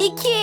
iki,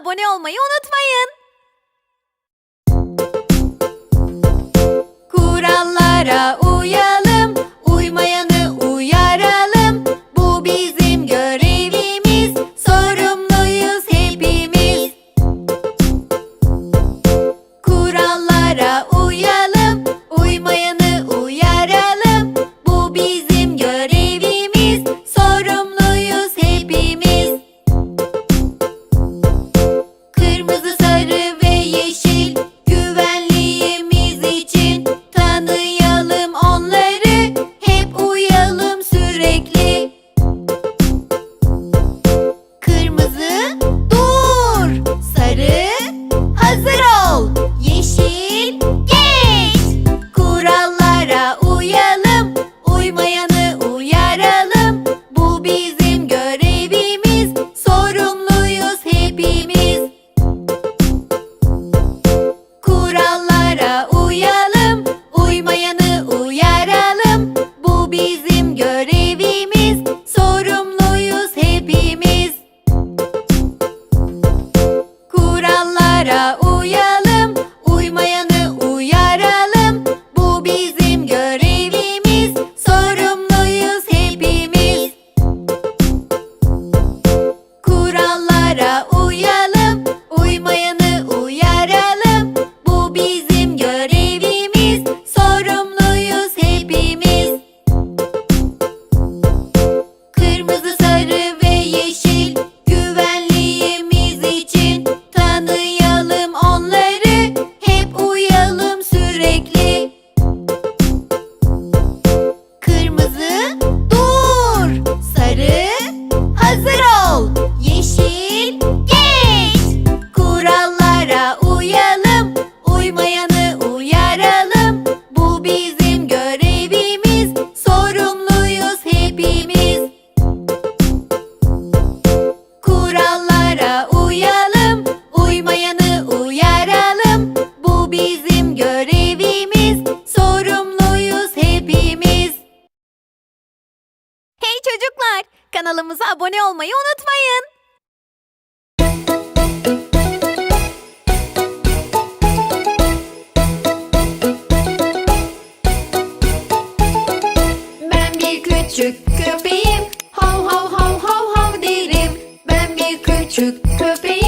abone olmayı unutmayın. Kurallara abone olmayı unutmayın. Ben bir küçük köpeğim. Hav hav hav hav hav derim. Ben bir küçük köpeğim.